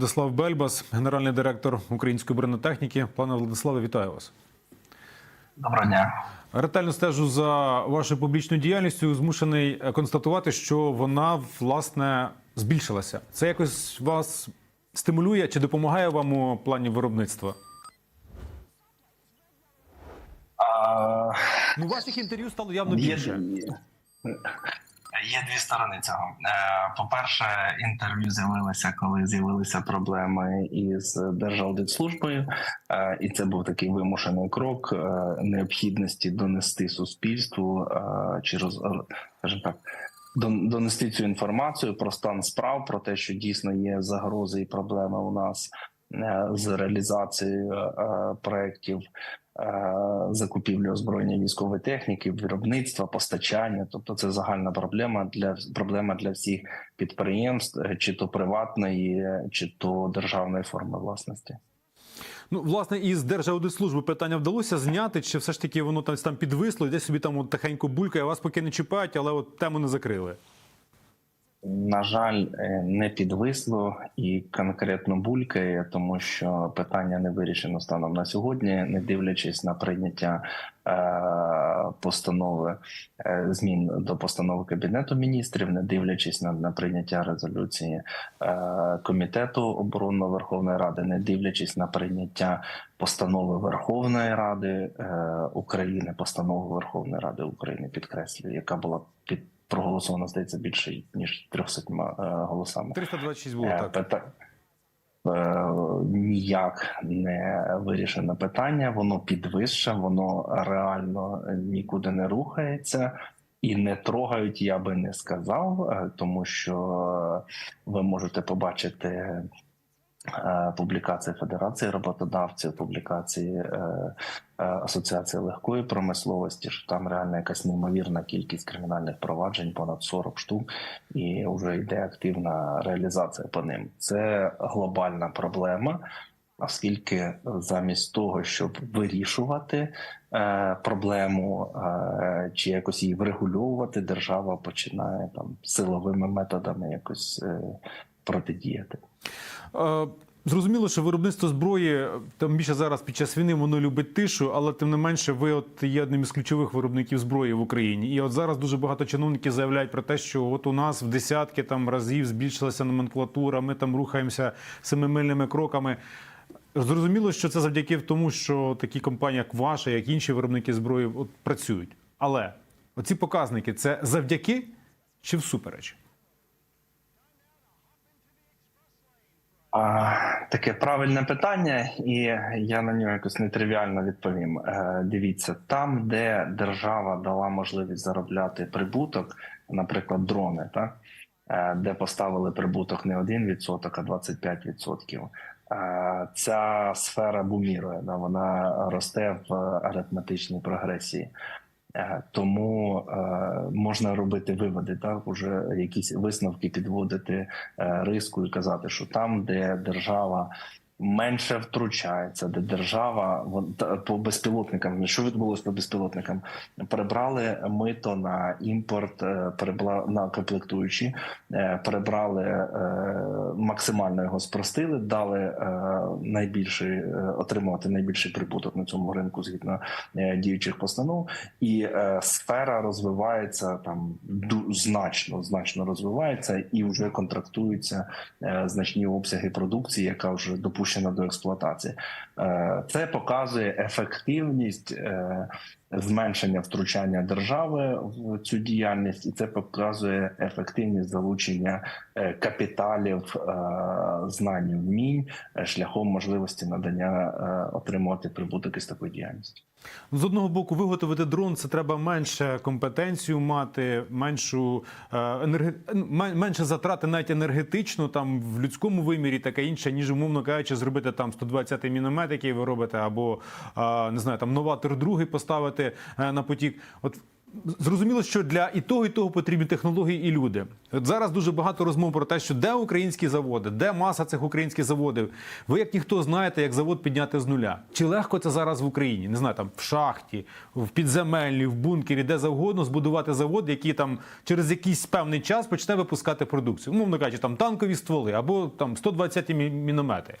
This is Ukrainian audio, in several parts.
Владислав Бельбас, генеральний директор української бронетехніки. Пане Владиславе, вітаю вас. Доброго дня. Ретельно стежу за вашою публічною діяльністю. Змушений е, констатувати, що вона власне збільшилася. Це якось вас стимулює чи допомагає вам у плані виробництва? А, Ну, ваших інтерв'ю стало явно більше. є дві сторони цього. Е, По-перше, інтерв'ю з'явилося, коли з'явилися проблеми із Держаудитслужбою, Е, і це був такий вимушений крок е, необхідності донести суспільству чи роз, скажімо так. Донести цю інформацію про стан справ, про те, що дійсно є загрози і проблеми у нас з реалізацією проєктів закупівлі озброєння військової техніки, виробництва, постачання. Тобто, це загальна проблема для проблема для всіх підприємств, е, чи то приватної, е, чи то державної форми власності. Ну, власне, із Держаудитслужби питання вдалося зняти, чи все ж таки воно там, там підвисло, і десь собі там от тихенько булькає, вас поки не чіпають, але от тему не закрили. На жаль, е, не підвисло і конкретно булькає, тому що питання не вирішено станом на сьогодні, не дивлячись на прийняття е, постанови е, змін до постанови кабінету міністрів, не дивлячись на, на прийняття резолюції комітету оборони Верховної Ради, не дивлячись на прийняття постанови Верховної Ради України, постанови Верховної Ради України підкреслюю, яка була під проголосовано, здається, більше ніж 300 е, голосами. 326 було Е, так. пита- е, Ніяк не вирішено питання, воно підвище, воно реально нікуди не рухається і не трогають, я би не сказав, тому що ви можете побачити публікації Федерації роботодавців, публікації е, е, Асоціації легкої промисловості, що там реально якась неймовірна кількість кримінальних проваджень, понад 40 штук, і вже йде активна реалізація по ним. Це глобальна проблема. Оскільки замість того, щоб вирішувати е, проблему е, чи якось її врегульовувати, держава починає там силовими методами якось е, протидіяти. Е, Зрозуміло, що виробництво зброї там більше зараз під час війни воно любить тишу, але тим не менше, ви от є одним із ключових виробників зброї в Україні. І от зараз дуже багато чиновників заявляють про те, що от у нас в десятки там разів збільшилася номенклатура, ми там рухаємося семимильними кроками. Зрозуміло, що це завдяки тому, що такі компанії, як ваша, як інші виробники зброї, от працюють. Але оці показники це завдяки чи всупереч? А, таке правильне питання, і я на нього якось нетривіально відповім. Е, дивіться, там, де держава дала можливість заробляти прибуток, наприклад, дрони, так? Е, де поставили прибуток не 1%, а 25%. Е, Ця сфера бумірує, да, вона росте в арифметичній прогресії. Е, Тому е, можна робити виводи, так уже якісь висновки підводити е, риску і казати, що там, де держава менше втручається, де держава по безпілотникам, що відбулося по безпілотникам, прибрали мито на імпорт, е, перебла на комплектуючі, е, перебрали е, максимально його спростили, дали е, найбільший е, отримувати найбільший прибуток на цьому ринку згідно діючих постанов. І сфера розвивається там значно, значно розвивається і вже контрактуються значні обсяги продукції, яка вже допущена до експлуатації. Е, це показує ефективність. Зменшення втручання держави в цю діяльність, і це показує ефективність залучення е, капіталів, е, знань, вмінь е, шляхом можливості надання отримувати прибуток із такої діяльності. З одного боку, виготовити дрон це треба менше компетенцію мати, меншу е, менше затрати навіть енергетично, там в людському вимірі таке інше, ніж умовно кажучи, зробити там 120-й міномет, який ви робите, або не знаю, там новатор другий поставити е, на потік. От Зрозуміло, що для і того, і того потрібні технології і люди. От зараз дуже багато розмов про те, що де українські заводи, де маса цих українських заводів. Ви як ніхто знаєте, як завод підняти з нуля. Чи легко це зараз в Україні? Не знаю, там в шахті, в підземеллі, в бункері, де завгодно збудувати завод, який там через якийсь певний час почне випускати продукцію. Умовно кажучи, там танкові стволи або там 120 мі- міномети.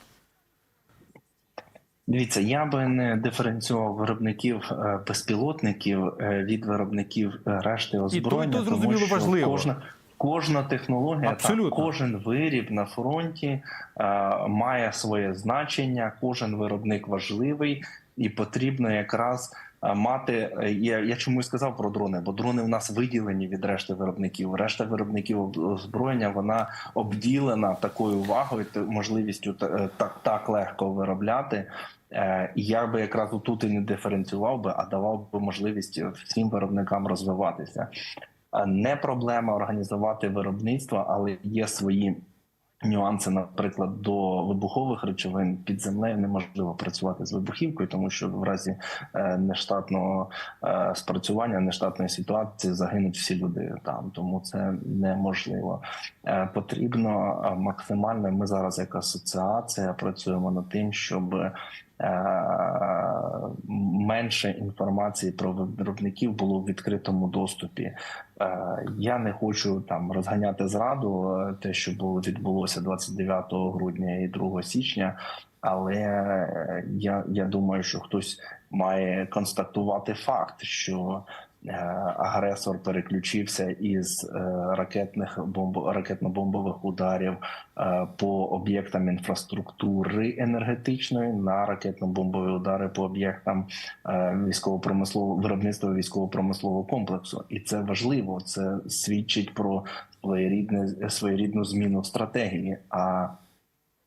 Дивіться, я би не диференціював виробників е, безпілотників е, від виробників е, решти озброєння. то зрозуміло тому що важливо. Кожна, кожна технологія, Абсолютно. та кожен виріб на фронті е, має своє значення, кожен виробник важливий і потрібно якраз. Мати я, я чомусь сказав про дрони, бо дрони в нас виділені від решти виробників. Решта виробників озброєння вона обділена такою увагою, можливістю та- так, так легко виробляти. Е, я би якраз тут і не диференціював би, а давав би можливість всім виробникам розвиватися. Е, Не проблема організувати виробництво, але є свої нюанси, наприклад, до вибухових речовин під землею неможливо працювати з вибухівкою, тому що в разі е, нештатного спрацювання, нештатної ситуації загинуть всі люди там. Тому це неможливо. Потрібно максимально. Ми зараз, як асоціація, працюємо над тим, щоб менше інформації про виробників було в відкритому доступі. Е, Я не хочу там розганяти зраду е, те, що було відбулося 29 грудня і 2 січня. Але е, я, я думаю, що хтось має констатувати факт, що е, агресор переключився із е, ракетних бомб ракетно-бомбових ударів е, по об'єктам інфраструктури енергетичної на ракетно-бомбові удари по об'єктам е, військово-промислового виробництва військово-промислового комплексу, і це важливо. Це свідчить про своєрідне своєрідну зміну стратегії. А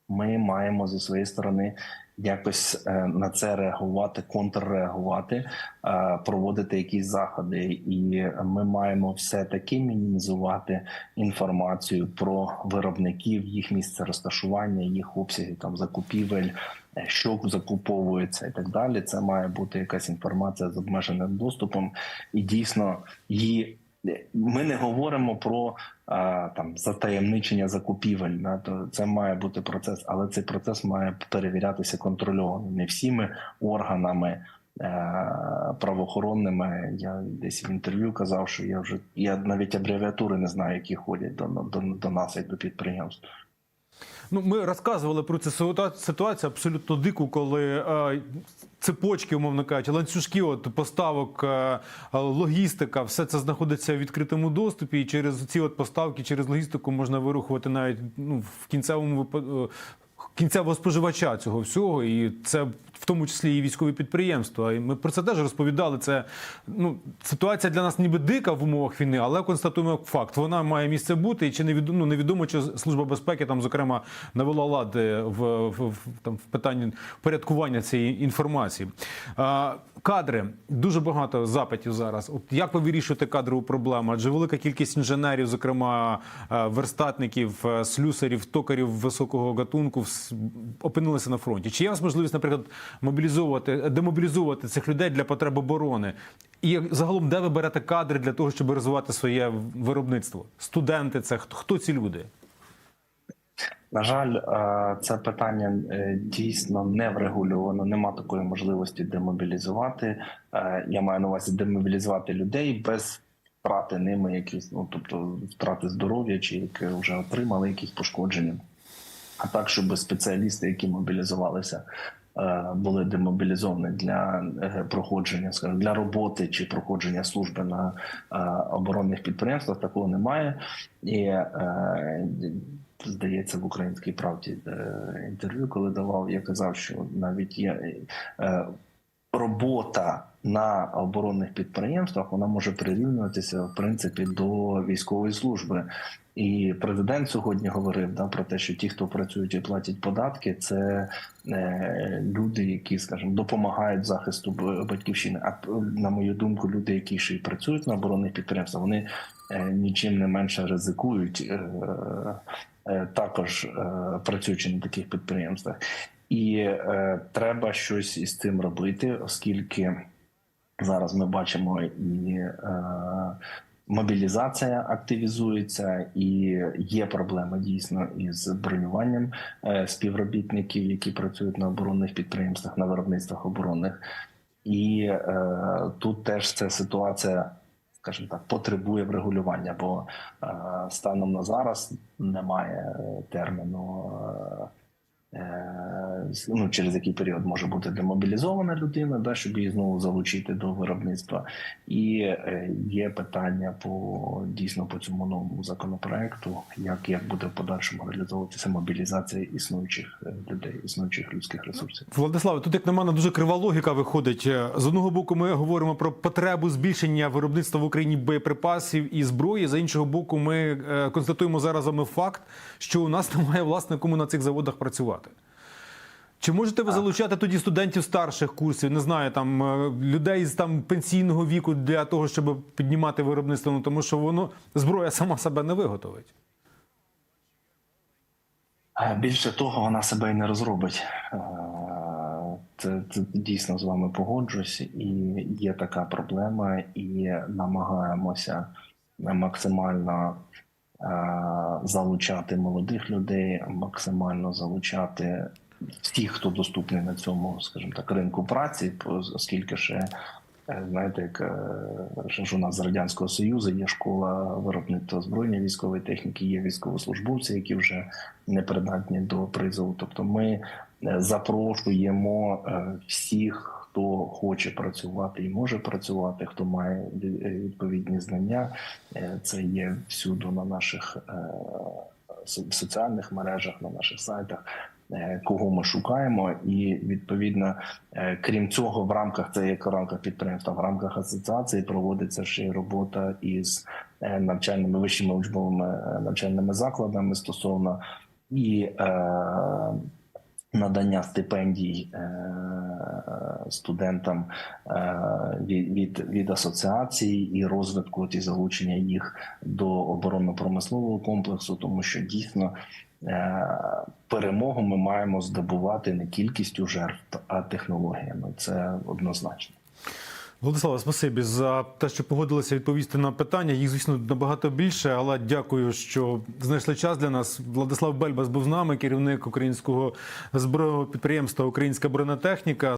ми маємо зі своєї сторони якось е, на це реагувати, контрреагувати, е, проводити якісь заходи, і ми маємо все таки мінімізувати інформацію про виробників, їх місце розташування, їх обсяги там закупівель. е, Що закуповується і так далі, це має бути якась інформація з обмеженим доступом, і дійсно її ми не говоримо про там затаємничення закупівель. Да, то це має бути процес, але цей процес має перевірятися контрольовано не всіми органами. е, Правоохоронними я десь в інтерв'ю казав, що я вже я навіть абревіатури не знаю, які ходять до, до, до нас як до підприємств. Ну, ми розказували про цю ситуацію абсолютно дику, коли е, цепочки, умовно кажучи, ланцюжки от поставок, е, логістика, все це знаходиться в відкритому доступі, і через ці от поставки, через логістику можна вирухувати навіть ну, в кінцевому випадку. Кінцевого споживача цього всього, і це в тому числі і військові підприємства. І ми про це теж розповідали. Це ну ситуація для нас ніби дика в умовах війни, але констатуємо факт. Вона має місце бути, і чи невідомо, ну, невідомо, чи служба безпеки там, зокрема, навела лад в, в, в там в питанні порядкування цієї інформації. А, кадри дуже багато запитів зараз. От як ви вирішуєте кадрову проблему? Адже велика кількість інженерів, зокрема е, верстатників, е, слюсарів, токарів високого гатунку, опинилися на фронті. Чи є у вас можливість, наприклад, мобілізовувати, демобілізовувати цих людей для потреб оборони? І загалом, де ви берете кадри для того, щоб розвивати своє виробництво? Студенти, це хто, хто ці люди? На жаль, е, це питання е, дійсно не врегульовано. Нема такої можливості демобілізувати. Е, Я маю на увазі демобілізувати людей без втрати ними якісь, ну тобто втрати здоров'я чи які вже отримали якісь пошкодження. А так, щоб спеціалісти, які мобілізувалися, були демобілізовані для проходження, скажімо, для роботи чи проходження служби на оборонних підприємствах, такого немає. І здається, в українській правді е, інтерв'ю, коли давав, я казав, що навіть є е, робота на оборонних підприємствах, вона може прирівнюватися в принципі до військової служби. І президент сьогодні говорив да, про те, що ті, хто працюють і платять податки, це е, люди, які, скажімо, допомагають захисту батьківщини. А на мою думку, люди, які ще й працюють на оборонних підприємствах, вони е, нічим не менше ризикують, е, е, також е, працюючи на таких підприємствах. І е, треба щось із цим робити, оскільки Зараз ми бачимо і е, мобілізація активізується, і є проблема дійсно із бронюванням е, співробітників, які працюють на оборонних підприємствах, на виробництвах оборонних. І е, тут теж ця ситуація, скажімо так, потребує врегулювання, бо е, станом на зараз немає е, терміну. Е, ну, через який період може бути демобілізована людина, да, щоб її знову залучити до виробництва. І е, є питання по дійсно по цьому новому законопроекту, як, як буде в подальшому реалізовуватися мобілізація існуючих е, людей, існуючих людських ресурсів. Владиславе, тут як на мене дуже крива логіка виходить. Е, З одного боку, ми говоримо про потребу збільшення виробництва в Україні боєприпасів і зброї. За іншого боку, ми констатуємо зараз факт, що у нас немає власне кому на цих заводах працювати. Чи можете ви залучати тоді студентів старших курсів, не знаю, там е, людей з там пенсійного віку для того, щоб піднімати виробництво? Ну тому що воно зброя сама себе не виготовить. Більше того, вона себе і не розробить. Е, Це, це дійсно з вами погоджуюсь, і є така проблема, і намагаємося максимально е, залучати молодих людей, максимально залучати всіх, хто доступний на цьому, скажімо так, ринку праці, оскільки ще. е, Знаєте, як е, ще ж у нас з радянського союзу є школа виробництва збройної військової техніки, є військовослужбовці, які вже не придатні до призову. Тобто, ми е, запрошуємо всіх, хто хоче працювати і може працювати, хто має відповідні знання. Це є всюди на наших соціальних мережах, на наших сайтах. Е, Кого ми шукаємо, і відповідно, е, крім цього, в рамках це як в рамках підприємства, в рамках асоціації проводиться ще й робота із е, навчальними вищими учбовими навчальними закладами стосовно і надання стипендій е, студентам е, від, від, від асоціації і розвитку і залучення їх до оборонно-промислового комплексу, тому що дійсно е, перемогу ми маємо здобувати не кількістю жертв, а технологіями. Це однозначно. Владислава, спасибі за те, що погодилися відповісти на питання. Їх, звісно, набагато більше, але дякую, що знайшли час для нас. Владислав Бельбас був з нами, керівник українського збройного підприємства Українська бронетехніка.